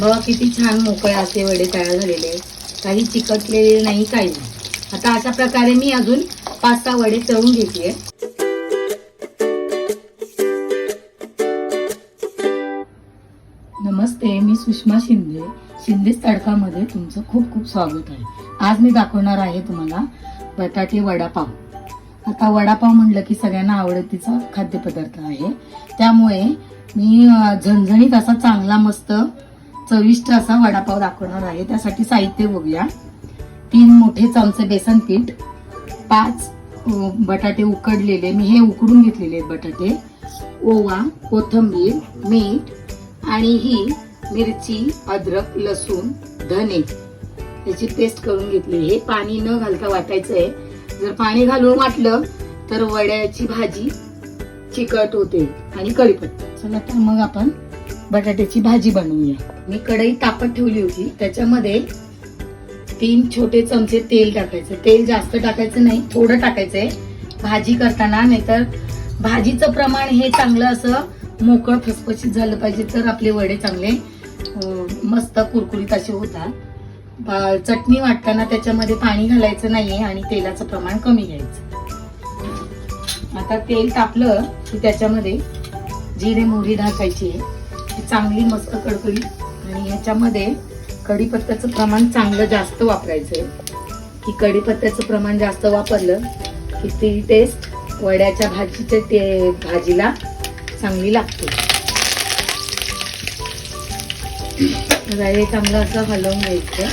बघा किती छान मोकळे असे वडे तयार झालेले आहेत. काही चिकटलेले नाही काही नाही. आता अशा प्रकारे मी अजून पाच सहा वडे तळून घेते नमस्ते मी सुषमा शिंदे. शिंदेच तडकामध्ये तुमचं खूप खूप स्वागत आहे. आज मी दाखवणार आहे तुम्हाला बटाटे वडापाव. आता वडापाव म्हणलं की सगळ्यांना आवडतीचा खाद्यपदार्थ आहे. त्यामुळे मी झणझणीत असा चांगला मस्त चविष्ट असा वडापाव दाखवणार आहे. त्यासाठी साहित्य बघूया. तीन मोठे चमचे बेसन पीठ पाच बटाटे उकडलेले. मी हे उकडून घेतलेले बटाटे. ओवा कोथंबीर मीठ आणि ही मिरची अद्रक लसूण धने. याची पेस्ट करून घेतली. हे पाणी न घालता वाटायचं आहे जर पाणी घालून वाटलं तर वड्याची भाजी चिकट होते आणि कढीपत्ता चला तर मग आपण बटाट्याची भाजी बनवूया. मी कढई तापत ठेवली होती. त्याच्यामध्ये तीन छोटे चमचे तेल टाकायचं. तेल जास्त टाकायचं नाही थोडं टाकायचंय. भाजी करताना नाहीतर भाजीचं प्रमाण हे चांगलं असं मोकळं फसफशीत झालं पाहिजे तर आपले वडे चांगले मस्त कुरकुरीत असे होतात. चटणी वाटताना त्याच्यामध्ये पाणी घालायचं नाहीये आणि तेलाचं प्रमाण कमी घ्यायचं. आता तेल तापलं की त्याच्यामध्ये जिरे मोहरी टाकायची आहे. अशी चांगली मस्त कडकडी. आणि याच्यामध्ये कढीपत्त्याचं प्रमाण चांगलं जास्त वापरायचं आहे की कढीपत्त्याचं प्रमाण जास्त वापरलं की ती टेस्ट वड्याच्या भाजीच्या ते भाजीला चांगली लागते. हे चांगलं असं हलवून घ्यायचं.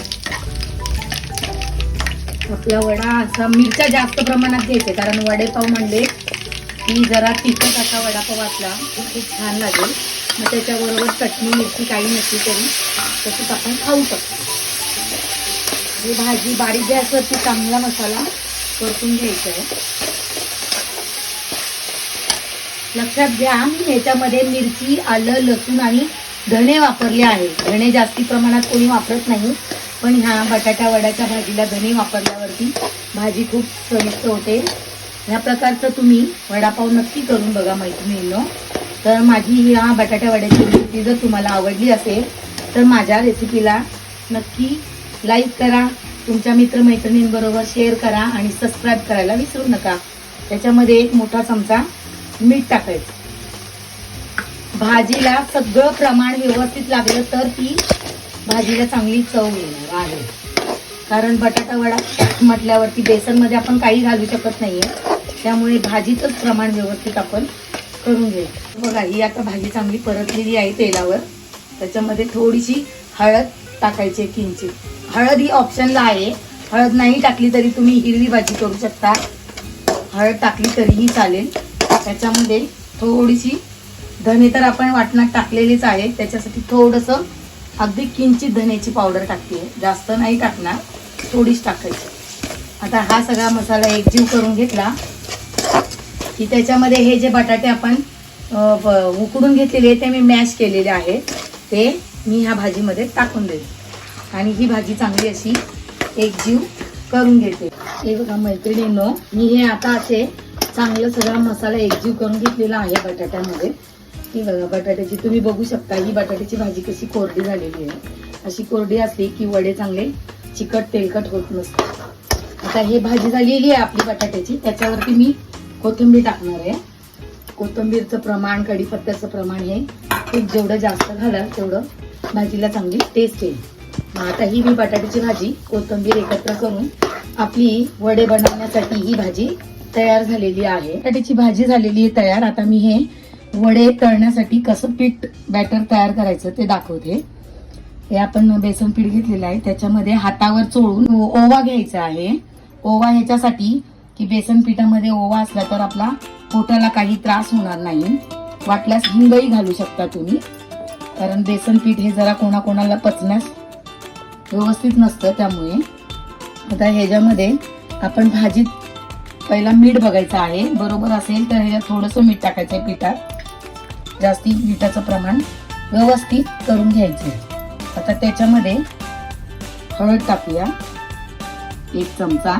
आपला वडा असा मिरच्या जास्त प्रमाणात घ्यायचे कारण वडेपाव म्हणले की जरा तिखट असा वडापाव असला खूप छान लागेल. मग त्याच्याबरोबर चटणी मिरची काही नसली तरी तसंच आपण खाऊ शकतो. ही भाजी बारीक गॅसवरती चांगला मसाला परतून घ्यायचा आहे. लक्षात घ्या याच्यामध्ये मिरची आलं लसूण आणि धणे वापरले आहे. धणे जास्ती प्रमाणात कोणी वापरत नाही पण ह्या बटाटा वड्याच्या भाजीला धणे वापरल्यावरती भाजी खूप चविष्ट होते. ह्या प्रकारचं तुम्ही वडापाव नक्की करून बघा मैत्रिणींनो. तर माझी ह्या बटाट्या वड्याची रेसिपी जर तुम्हाला आवडली असेल तर माझ्या रेसिपीला नक्की लाईक करा. तुमच्या मित्रमैत्रिणींबरोबर शेअर करा आणि सबस्क्राईब करायला विसरू नका. त्याच्यामध्ये एक मोठा चमचा मीठ टाकायचं. भाजीला सगळं प्रमाण व्यवस्थित लागलं तर ती भाजीला चांगली चव येणार आहे. कारण बटाटा वडा म्हटल्यावरती बेसनमध्ये आपण काही घालू शकत नाहीये. त्यामुळे भाजीचंच प्रमाण व्यवस्थित आपण करून घ्यायचं बघा ही आता भाजी चांगली परतलेली आहे तेलावर. त्याच्यामध्ये थोडीशी हळद टाकायची आहे किंचित हळद ही ऑप्शनला आहे. हळद नाही टाकली तरी तुम्ही हिरवी भाजी करू शकता. हळद टाकली तरीही चालेल. त्याच्यामध्ये थोडीशी धने तर आपण वाटणात टाकलेलीच आहे त्याच्यासाठी थोडंसं अगदी किंचित धन्याची पावडर टाकते. जास्त नाही टाकणार थोडीच टाकायची. आता हा सगळा मसाला एकजीव करून घेतला. की त्याच्यामध्ये हे जे बटाटे आपण उकडून घेतलेले ते मी मॅश केलेले आहेत. ते मी ह्या भाजीमध्ये टाकून देते. आणि ही भाजी चांगली अशी एकजीव करून घेते. हे बघा मैत्रिणींनो मी हे आता असे चांगलं सगळा मसाला एकजीव करून घेतलेला आहे बटाट्यामध्ये. ही बघा बटाट्याची तुम्ही बघू शकता ही बटाट्याची भाजी कशी कोरडी झालेली आहे. अशी कोरडी असली की वडे चांगले चिकट तेलकट होत नसतात. आता हे भाजी झालेली आहे आपली बटाट्याची त्याच्यावरती मी कोथिंबीर टाकणार आहे. कोथिंबीरचं प्रमाण कढीपत्त्याचं प्रमाण हे खूप जेवढं जास्त घालाल तेवढं भाजीला चांगली टेस्ट येईल. मग आता ही मी बटाट्याची भाजी कोथिंबीर एकत्र करून आपली वडे बनवण्यासाठी ही भाजी तयार झालेली आहे. बटाट्याची भाजी झालेली आहे तयार. आता मी हे वडे तळण्यासाठी कसं पीठ बॅटर तयार करायचं ते दाखवते. हे आपण बेसन पीठ घेतलेलं आहे. त्याच्यामध्ये हातावर चोळून ओ- ओवा घ्यायचा आहे. ओवा ह्याच्यासाठी की बेसन पिठामध्ये ओवा असला तर आपला पोटाला काही त्रास होणार नाही. वाटल्यास हिंगही घालू शकता तुम्ही. कारण बेसन पीठ हे जरा कोणाकोणाला पचण्यास व्यवस्थित नसतं त्यामुळे. आता ह्याच्यामध्ये आपण भाजीत पहिला मीठ बघायचं आहे. बरोबर असेल तर ह्याच्यात थोडंसं मीठ टाकायचं आहे पिठात. जास्ती मिठाचं प्रमाण व्यवस्थित करून घ्यायचं आता त्याच्यामध्ये हळद टाकूया. एक चमचा.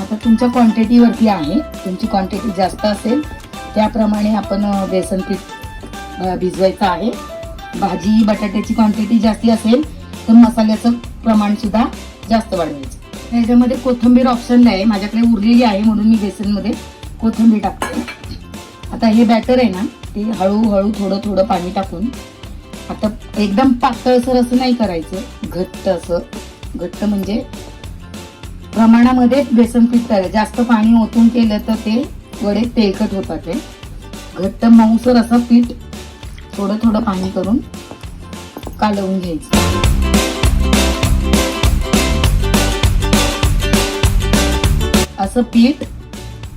आता तुमच्या क्वांटिटीवरती आहे. तुमची क्वांटिटी जास्त असेल त्याप्रमाणे आपण बेसन पीठ भिजवायचं आहे. भाजी बटाट्याची क्वांटिटी जास्ती असेल तर मसाल्याचं प्रमाणसुद्धा जास्त वाढवायचं. याच्यामध्ये कोथिंबीर ऑप्शनला आहे माझ्याकडे उरलेली आहे म्हणून मी बेसनमध्ये कोथिंबीर टाकते. आता हे बॅटर आहे ना ते हळूहळू थोडं थोडं पाणी टाकून आता एकदम पातळसर असं नाही करायचं. घट्ट असं. घट्ट म्हणजे प्रमाणामध्ये बेसन पीठ करायचं जास्त पाणी ओतून केलं तर ते वडे तेलकट होतात ते. घट्ट मऊसर असं पीठ थोडं थोडं पाणी करून कालवून घ्यायचं. असं पीठ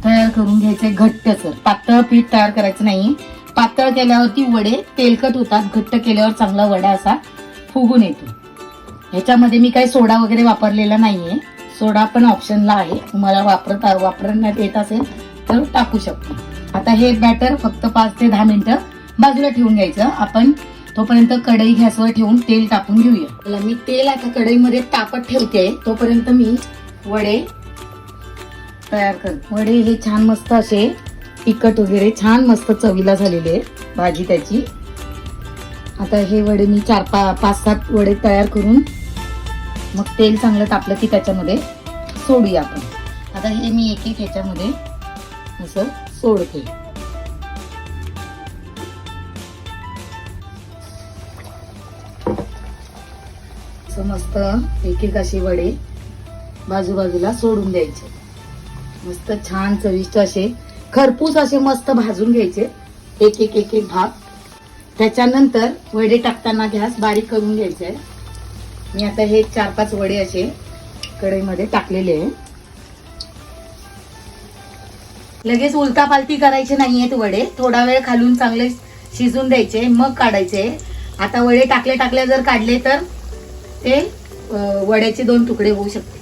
तयार करून घ्यायचंय घट्टसर. पातळ पीठ तयार करायचं नाही. पातळ केल्यावरती वडे तेलकट होतात. घट्ट केल्यावर चांगला वडा असा फुगून येतो. ह्याच्यामध्ये मी काही सोडा वगैरे वापरलेला नाहीये. सोडा पण ऑप्शनला आहे. तुम्हाला वापरता वापरण्यात येत असेल तर टाकू शकतो. आता हे बॅटर फक्त पाच ते दहा मिनिटं बाजूला ठेवून घ्यायचं. आपण तोपर्यंत कढई गॅसवर ठेवून तेल टाकून घेऊया. मी तेल आता कढईमध्ये तापत ठेवते. तोपर्यंत मी वडे तयार कर वडे हे छान मस्त असे तिखट वगैरे छान मस्त चवीला झालेले आहेत. भाजी त्याची. आता हे वडे मी चार पा पाच सात वडे तयार करून मग तेल चांगलं तापलं की त्याच्यामध्ये सोडूया आपण. आता हे मी एक एक ह्याच्यामध्ये असं सोडते. मस्त एक एक असे वडे बाजूबाजूला सोडून द्यायचे. मस्त छान चविष्ट असे खरपूस असे मस्त भाजून घ्यायचे. एक एक एक एक भाग. त्याच्यानंतर वडे टाकताना गॅस बारीक करून घ्यायचे. आहे मी आता हे चार पाच वडे असे कढईमध्ये टाकलेले आहे. लगेच उलटा पालटी करायचे नाहीयेत वडे. थोडा वेळ खालून चांगले शिजून द्यायचे मग काढायचे. आता वडे टाकले टाकले जर काढले तर ते वड्याचे दोन तुकडे होऊ शकते.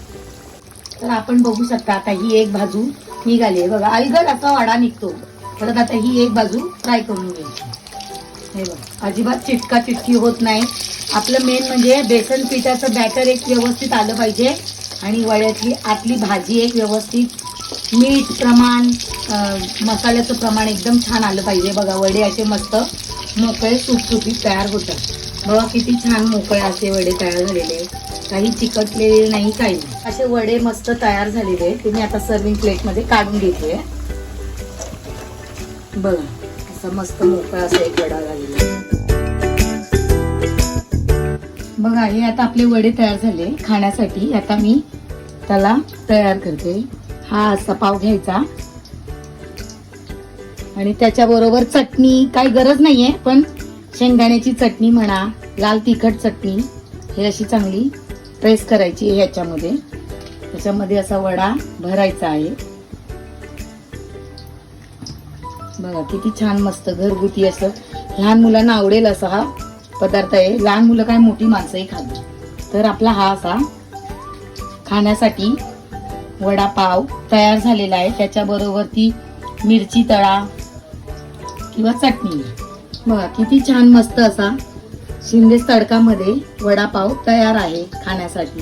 तर आपण बघू शकता आता ही एक बाजू निघाली आहे. बघा अलगद असा वाडा निघतो. परत आता ही एक बाजू फ्राय करून घ्यायची. हे बघा अजिबात चिटका चिटकी होत नाही. आपलं मेन म्हणजे बेसन पिठाचं बॅटर एक व्यवस्थित आलं पाहिजे. आणि वड्यातली आतली भाजी एक व्यवस्थित. मीठ प्रमाण मसाल्याचं प्रमाण एकदम छान आलं पाहिजे. बघा वडे असे मस्त मोकळे सुटसुटीत तयार होतात. बघा किती छान मोकळे असे वडे तयार झालेले काही चिकटलेले नाही काही असे वडे मस्त तयार झालेले आहेत. ते मी आता सर्विंग प्लेटमध्ये काढून घेते बघा असं मस्त मोकळा असा एक वडा झालेला बघा हे आता आपले वडे तयार झाले खाण्यासाठी. आता मी त्याला तयार करते. हा असा पाव घ्यायचा. आणि त्याच्याबरोबर चटणी काही गरज नाही आहे पण शेंगदाण्याची चटणी म्हणा लाल तिखट चटणी हे अशी चांगली प्रेस करायची ह्याच्यामध्ये. त्याच्यामध्ये असा वडा भरायचा आहे. बघा किती छान मस्त घरगुती असं लहान मुलांना आवडेल असा हा पदार्थ आहे. लहान मुलं काय मोठी माणसंही खातात तर आपला हा असा खाण्यासाठी वडापाव तयार झालेला आहे. त्याच्याबरोबर ती मिरची तळा किंवा चटणी. बघा किती छान मस्त असा शिंदे तडकामध्ये वडापाव तयार आहे खाण्यासाठी.